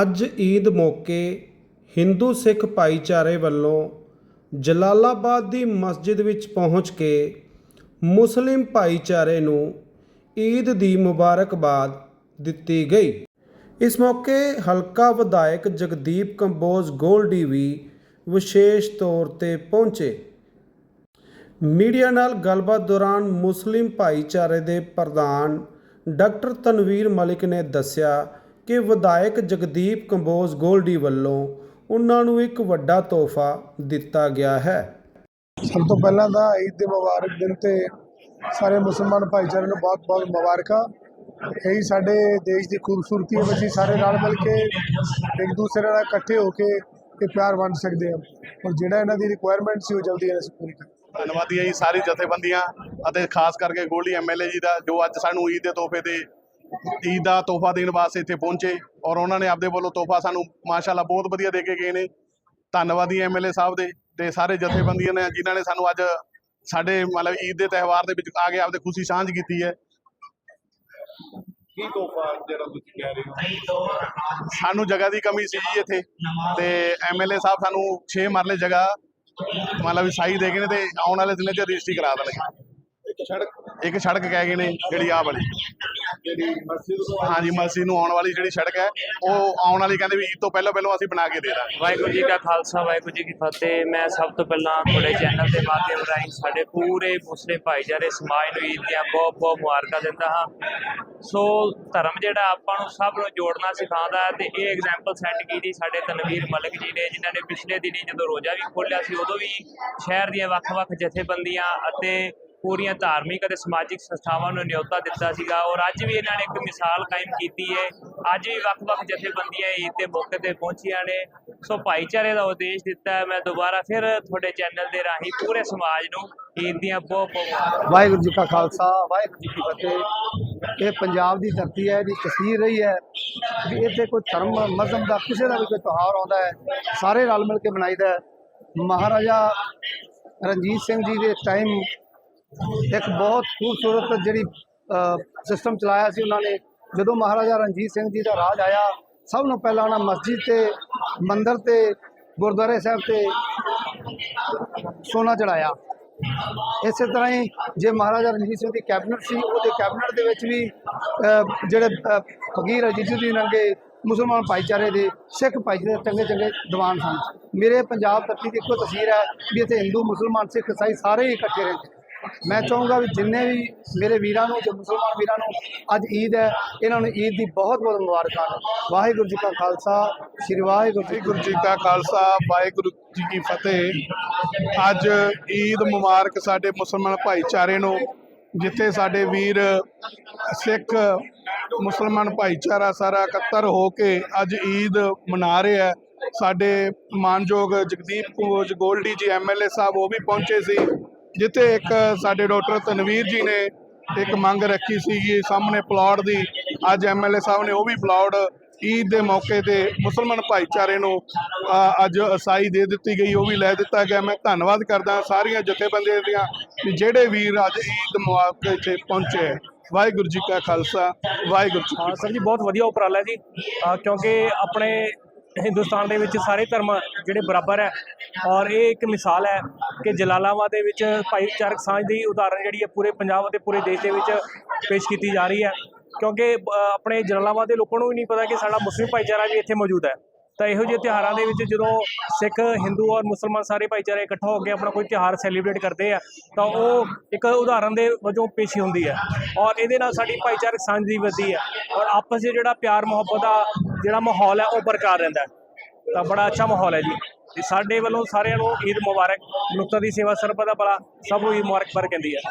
ਅੱਜ ਈਦ ਮੌਕੇ ਹਿੰਦੂ ਸਿੱਖ ਭਾਈਚਾਰੇ ਵੱਲੋਂ ਜਲਾਲਾਬਾਦ ਦੀ ਮਸਜਿਦ ਵਿੱਚ ਪਹੁੰਚ ਕੇ ਮੁਸਲਿਮ ਭਾਈਚਾਰੇ ਨੂੰ ਈਦ ਦੀ ਮੁਬਾਰਕਬਾਦ ਦਿੱਤੀ ਗਈ। ਇਸ ਮੌਕੇ ਹਲਕਾ ਵਿਧਾਇਕ ਜਗਦੀਪ ਕੰਬੋਜ ਗੋਲਡੀ ਵੀ ਵਿਸ਼ੇਸ਼ ਤੌਰ ਤੇ ਪਹੁੰਚੇ। ਮੀਡੀਆ ਨਾਲ ਗੱਲਬਾਤ ਦੌਰਾਨ ਮੁਸਲਿਮ ਭਾਈਚਾਰੇ ਦੇ ਪ੍ਰਧਾਨ ਡਾਕਟਰ ਤਨਵੀਰ ਮਲਿਕ ਨੇ ਦੱਸਿਆ ਕਿ ਵਿਧਾਇਕ ਜਗਦੀਪ ਕੰਬੋਜ ਗੋਲਡੀ ਵੱਲੋਂ ਉਹਨਾਂ ਨੂੰ ਇੱਕ ਵੱਡਾ ਤੋਹਫਾ ਦਿੱਤਾ ਗਿਆ ਹੈ। ਸਭ ਤੋਂ ਪਹਿਲਾਂ ਤਾਂ ਈਦ ਦੇ ਮੁਬਾਰਕ ਦਿਨ ਤੇ ਸਾਰੇ ਮੁਸਲਮਾਨ ਭਾਈਚਾਰੇ ਨੂੰ ਬਹੁਤ-ਬਹੁਤ ਮੁਬਾਰਕਾਂ। ਇਹੀ ਸਾਡੇ ਦੇਸ਼ ਦੀ ਖੂਬਸੂਰਤੀ ਹੈ ਵੀ ਅਸੀਂ ਸਾਰੇ ਨਾਲ ਮਿਲ ਕੇ ਇੱਕ ਦੂਸਰੇ ਨਾਲ ਇਕੱਠੇ ਹੋ ਕੇ ਇਹ ਪਿਆਰ ਵੰਡ ਸਕਦੇ ਹਾਂ। ਔਰ ਜਿਹੜਾ ਇਹਨਾਂ ਦੀ ਰਿਕੁਆਇਰਮੈਂਟ ਸੀ ਉਹ ਜਲਦੀ ਇਹਨਾਂ ਅਸੀਂ ਪੂਰੀ ਧੰਨਵਾਦੀ ਹੈ ਜੀ ਸਾਰੀ ਜਥੇਬੰਦੀਆਂ ਅਤੇ ਖਾਸ ਕਰਕੇ ਗੋਲਡੀ ਐਮਐਲਏ ਜੀ ਦਾ ਜੋ ਅੱਜ ਸਾਨੂੰ ਈਦ ਦੇ ਤੋਹਫੇ ਤੇ ਈਦ ਦਾ ਤੋਹਫਾ ਦੇਣ ਵਾਸਤੇ ਇੱਥੇ ਪਹੁੰਚੇ ਔਰ ਉਹਨਾਂ ਨੇ ਆਪਦੇ ਵੱਲੋਂ ਤੋਹਫਾ ਸਾਨੂੰ ਮਾਸ਼ਾਅੱਲਾ ਬਹੁਤ ਵਧੀਆ ਦੇ ਕੇ ਗਏ ਨੇ। ਧੰਨਵਾਦੀ ਐਮਐਲਏ ਸਾਹਿਬ ਦੇ ਤੇ ਸਾਰੇ ਜਥੇਬੰਦੀਆਂ ਨੇ ਜਿਨ੍ਹਾਂ ਨੇ ਸਾਨੂੰ ਅੱਜ ਸਾਡੇ ਮਤਲਬ ਈਦ ਦੇ ਤਿਉਹਾਰ ਦੇ ਵਿੱਚ ਆ ਕੇ ਆਪਦੇ ਖੁਸ਼ੀ ਸਾਂਝ ਕੀਤੀ ਹੈ। ਕੀ ਤੋਹਫਾ ਜਿਹੜਾ ਤੁਸੀਂ ਕਹਿ ਰਹੇ ਹੋ? ਸਾਨੂੰ ਜਗ੍ਹਾ ਦੀ ਕਮੀ ਸੀ ਜੀ ਇੱਥੇ ਤੇ ਐਮਐਲਏ ਸਾਹਿਬ ਸਾਨੂੰ 6 ਮਰਲੇ ਜਗ੍ਹਾ ਮਤਲਬ ਸਾਈ ਦੇ ਗਏ ਨੇ ਤੇ ਆਉਣ ਵਾਲੇ ਦਿਨਾਂ 'ਚ ਰਜਿਸਟਰੀ ਕਰਾ ਦੇਣਗੇ। ਇੱਕ ਸੜਕ? ਇੱਕ ਸੜਕ ਕਹਿ ਗਏ ਨੇ ਜਿਹੜੀ ਆਹ ਵਾਲੀ। ਜਿਹੜੀ ਮਸਜਿਦ ਤੋਂ ਹਾਂਜੀ ਮਸਜਿਦ ਨੂੰ ਆਉਣ ਵਾਲੀ ਜਿਹੜੀ ਸੜਕ ਹੈ ਉਹ ਆਉਣ ਵਾਲੀ ਕਹਿੰਦੇ ਵੀ ਈਦ ਤੋਂ ਪਹਿਲਾਂ ਪਹਿਲਾਂ ਅਸੀਂ ਬਣਾ ਕੇ ਦੇ ਦਾਂਗੇ। ਵਾਹਿਗੁਰੂ ਜੀ ਕਾ ਖਾਲਸਾ ਵਾਹਿਗੁਰੂ ਜੀ ਕੀ ਫਤਿਹ। ਮੈਂ ਸਭ ਤੋਂ ਪਹਿਲਾਂ ਤੁਹਾਡੇ ਚੈਨਲ ਦੇ ਮਾਧਿਅਮ ਰਾਹੀਂ ਸਾਡੇ ਪੂਰੇ ਮੁਸਲਿਮ ਭਾਈਚਾਰੇ ਸਮਾਜ ਨੂੰ ਈਦ ਦੀਆਂ ਬਹੁਤ ਬਹੁਤ ਮੁਬਾਰਕਾਂ ਦਿੰਦਾ ਹਾਂ। ਸੋ ਧਰਮ ਜਿਹੜਾ ਆਪਾਂ ਨੂੰ ਸਭ ਨੂੰ ਜੋੜਨਾ ਸਿਖਾਉਂਦਾ ਹੈ ਤੇ ਇਹ ਐਗਜ਼ਾਮਪਲ ਸੈੱਟ ਕੀਤੀ ਸਾਡੇ ਤਨਵੀਰ ਮਲਿਕ ਜੀ ਨੇ ਜਿਨ੍ਹਾਂ ਨੇ ਪਿਛਲੇ ਦਿਨੀ ਜਦੋਂ ਰੋਜ਼ਾ ਵੀ ਖੋਲ੍ਹਿਆ ਸੀ ਉਦੋਂ ਵੀ ਸ਼ਹਿਰ ਦੀਆਂ ਵੱਖ-ਵੱਖ ਜਥੇਬੰਦੀਆਂ ਅਤੇ ਪੂਰੀਆਂ ਧਾਰਮਿਕ ਅਤੇ ਸਮਾਜਿਕ ਸੰਸਥਾਵਾਂ ਨੂੰ ਨਿਯੋਤਾ ਦਿੱਤਾ ਸੀਗਾ ਔਰ ਅੱਜ ਵੀ ਇਹਨਾਂ ਨੇ ਇੱਕ ਮਿਸਾਲ ਕਾਇਮ ਕੀਤੀ ਹੈ। ਅੱਜ ਵੀ ਵੱਖ-ਵੱਖ ਜਥੇਬੰਦੀਆਂ ਈਦ ਦੇ ਮੌਕੇ ਤੇ ਪਹੁੰਚੀਆਂ ਨੇ। ਸੋ ਭਾਈਚਾਰੇ ਦਾ ਉਦੇਸ਼ ਦਿੱਤਾ ਹੈ। ਮੈਂ ਦੁਬਾਰਾ ਫਿਰ ਤੁਹਾਡੇ ਚੈਨਲ ਦੇ ਰਾਹੀਂ ਪੂਰੇ ਸਮਾਜ ਨੂੰ ਈਦ ਦੀਆਂ ਬਹੁਤ ਬਹੁਤ ਵਾਹਿਗੁਰੂ ਜੀ ਕਾ ਖਾਲਸਾ, ਵਾਹਿਗੁਰੂ ਜੀ ਕੀ ਫਤਿਹ। ਇਹ ਪੰਜਾਬ ਦੀ ਧਰਤੀ ਹੈ, ਇਹਦੀ ਤਸਵੀਰ ਰਹੀ ਹੈ ਵੀ ਇੱਥੇ ਕੋਈ ਧਰਮ, ਮਜ਼ਹਬ ਦਾ ਕਿਸੇ ਦਾ ਵੀ ਕੋਈ ਤਿਉਹਾਰ ਆਉਂਦਾ ਹੈ, ਸਾਰੇ ਰਲ ਮਿਲ ਕੇ ਮਨਾਈਦਾ ਹੈ। ਮਹਾਰਾਜਾ ਰਣਜੀਤ ਸਿੰਘ ਜੀ ਦੇ ਟਾਈਮ ਇੱਕ ਬਹੁਤ ਖੂਬਸੂਰਤ ਜਿਹੜੀ ਸਿਸਟਮ ਚਲਾਇਆ ਸੀ ਉਹਨਾਂ ਨੇ। ਜਦੋਂ ਮਹਾਰਾਜਾ ਰਣਜੀਤ ਸਿੰਘ ਜੀ ਦਾ ਰਾਜ ਆਇਆ, ਸਭ ਨੂੰ ਪਹਿਲਾਂ ਉਹਨਾਂ ਮਸਜਿਦ ਤੇ, ਮੰਦਿਰ ਤੇ, ਗੁਰਦੁਆਰੇ ਸਾਹਿਬ ਤੇ ਸੋਨਾ ਚੜਾਇਆ। ਇਸੇ ਤਰ੍ਹਾਂ ਹੀ ਜੇ ਮਹਾਰਾਜਾ ਰਣਜੀਤ ਸਿੰਘ ਦੀ ਕੈਬਨਿਟ ਸੀ, ਉਹਦੇ ਕੈਬਨਿਟ ਦੇ ਵਿੱਚ ਵੀ ਜਿਹੜੇ ਫਕੀਰ ਅਜੀਜ਼ੁਦੀਨ ਰੰਗੇ ਮੁਸਲਮਾਨ ਭਾਈਚਾਰੇ ਦੇ, ਸਿੱਖ ਭਾਈਚਾਰੇ ਦੇ ਚੰਗੇ ਚੰਗੇ ਦੀਵਾਨ ਸਨ। ਮੇਰੇ ਪੰਜਾਬ ਧਰਤੀ ਦੀ ਇੱਕੋ ਤਸਵੀਰ ਹੈ ਵੀ ਇੱਥੇ ਹਿੰਦੂ, ਮੁਸਲਮਾਨ, ਸਿੱਖ ਇਸਾਈ ਸਾਰੇ ਹੀ ਇਕੱਠੇ ਰਹਿੰਦੇ। ਮੈਂ ਚਾਹੂੰਗਾ ਵੀ ਜਿੰਨੇ ਵੀ ਮੇਰੇ ਵੀਰਾਂ ਨੂੰ ਤੇ ਮੁਸਲਮਾਨ ਵੀਰਾਂ ਨੂੰ ਅੱਜ ਈਦ ਹੈ ਇਹਨਾਂ ਨੂੰ ਈਦ ਦੀ ਬਹੁਤ ਬਹੁਤ ਮੁਬਾਰਕਾਂ। ਵਾਹਿਗੁਰੂ ਜੀ ਕਾ ਖਾਲਸਾ ਸ੍ਰੀ ਵਾਹਿਗੁਰੂ ਜੀ ਕੀ ਜੀ ਖਾਲਸਾ ਵਾਹਿਗੁਰੂ ਜੀ ਕੀ ਫਤਿਹ। ਅੱਜ ਈਦ ਮੁਬਾਰਕ ਸਾਡੇ ਮੁਸਲਮਾਨ ਭਾਈਚਾਰੇ ਨੂੰ ਜਿੱਥੇ ਸਾਡੇ ਵੀਰ ਸਿੱਖ ਮੁਸਲਮਾਨ ਭਾਈਚਾਰਾ ਸਾਰਾ ਇਕੱਤਰ ਹੋ ਕੇ ਅੱਜ ਈਦ ਮਨਾ ਰਿਹਾ ਹੈ ਸਾਡੇ ਮਾਨਯੋਗ ਜਗਦੀਪ ਕੰਬੋਜ ਗੋਲਡੀ ਜੀ ਐਮਐਲਏ ਸਾਹਿਬ ਉਹ ਵੀ ਪਹੁੰਚੇ ਸੀ। ਜਿੱਥੇ ਇੱਕ ਸਾਡੇ ਡਾਕਟਰ ਤਨਵੀਰ ਜੀ ਨੇ ਇੱਕ ਮੰਗ ਰੱਖੀ ਸੀਗੀ ਸਾਹਮਣੇ ਪਲਾਟ ਦੀ। ਅੱਜ ਐਮਐਲਏ ਸਾਹਿਬ ਨੇ ਉਹ ਵੀ ਪਲਾਟ ਈਦ ਦੇ ਮੌਕੇ ਤੇ ਮੁਸਲਮਾਨ ਭਾਈਚਾਰੇ ਨੂੰ ਅੱਜ ਅਸਾਈ ਦੇ ਦਿੱਤੀ ਗਈ ਉਹ ਵੀ ਲੈ ਦਿੱਤਾ ਗਿਆ। ਮੈਂ ਧੰਨਵਾਦ ਕਰਦਾ ਸਾਰੀਆਂ ਜਥੇਬੰਦੀਆਂ ਦੀਆਂ ਵੀ ਜਿਹੜੇ ਵੀਰ ਅੱਜ ਈਦ ਮੌਕੇ 'ਤੇ ਪਹੁੰਚੇ। ਵਾਹਿਗੁਰੂ ਜੀ ਕਾ ਖਾਲਸਾ ਵਾਹਿਗੁਰੂ ਜੀ ਕੀ ਹਾਂ ਸਰ ਜੀ ਬਹੁਤ ਵਧੀਆ ਉਪਰਾਲਾ ਜੀ। ਕਿਉਂਕਿ ਆਪਣੇ ਹਿੰਦੁਸਤਾਨ ਦੇ ਵਿੱਚ ਸਾਰੇ ਧਰਮ ਜਿਹੜੇ ਬਰਾਬਰ ਹੈ। ਔਰ ਇਹ ਇੱਕ ਮਿਸਾਲ ਹੈ ਕਿ ਜਲਾਲਾਬਾਦ ਦੇ ਵਿੱਚ ਭਾਈਚਾਰਕ ਸਾਂਝ ਦੀ ਉਦਾਹਰਣ ਜਿਹੜੀ ਹੈ ਪੂਰੇ ਪੰਜਾਬ ਅਤੇ ਪੂਰੇ ਦੇਸ਼ ਦੇ ਵਿੱਚ ਪੇਸ਼ ਕੀਤੀ ਜਾ ਰਹੀ ਹੈ। ਕਿਉਂਕਿ ਆਪਣੇ ਜਲਾਲਾਬਾਦ ਦੇ ਲੋਕਾਂ ਨੂੰ ਵੀ ਨਹੀਂ ਪਤਾ ਕਿ ਸਾਡਾ ਮੁਸਲਿਮ ਭਾਈਚਾਰਾ ਵੀ ਇੱਥੇ ਮੌਜੂਦ ਹੈ। ਤਾਂ ਇਹੋ ਜਿਹੇ ਤਿਉਹਾਰਾਂ ਦੇ ਵਿੱਚ ਜਦੋਂ ਸਿੱਖ, ਹਿੰਦੂ ਔਰ ਮੁਸਲਮਾਨ ਸਾਰੇ ਭਾਈਚਾਰੇ ਇਕੱਠਾ ਹੋ ਕੇ ਆਪਣਾ ਕੋਈ ਤਿਉਹਾਰ ਸੈਲੀਬ੍ਰੇਟ ਕਰਦੇ ਆ, ਤਾਂ ਉਹ ਇੱਕ ਉਦਾਹਰਨ ਦੇ ਵਜੋਂ ਪੇਸ਼ੀ ਹੁੰਦੀ ਹੈ। ਔਰ ਇਹਦੇ ਨਾਲ ਸਾਡੀ ਭਾਈਚਾਰਕ ਸਾਂਝ ਦੀ ਵਧਦੀ ਹੈ। ਔਰ ਆਪਸ 'ਚ ਜਿਹੜਾ ਪਿਆਰ ਮੁਹੱਬਤ ਦਾ ਜਿਹੜਾ ਮਾਹੌਲ ਹੈ ਉਹ ਬਰਕਰਾਰ ਰਹਿੰਦਾ ਤਾਂ ਬੜਾ ਅੱਛਾ ਮਾਹੌਲ ਹੈ ਜੀ। ਤੇ ਸਾਡੇ ਵੱਲੋਂ ਸਾਰਿਆਂ ਨੂੰ ਈਦ ਮੁਬਾਰਕ। ਮਨੁੱਖਤਾ ਦੀ ਸੇਵਾ ਸਰਬਤ ਦਾ ਭਲਾ। ਸਭ ਨੂੰ ਈਦ ਮੁਬਾਰਕ ਪਰ ਕਹਿੰਦੀ ਹੈ।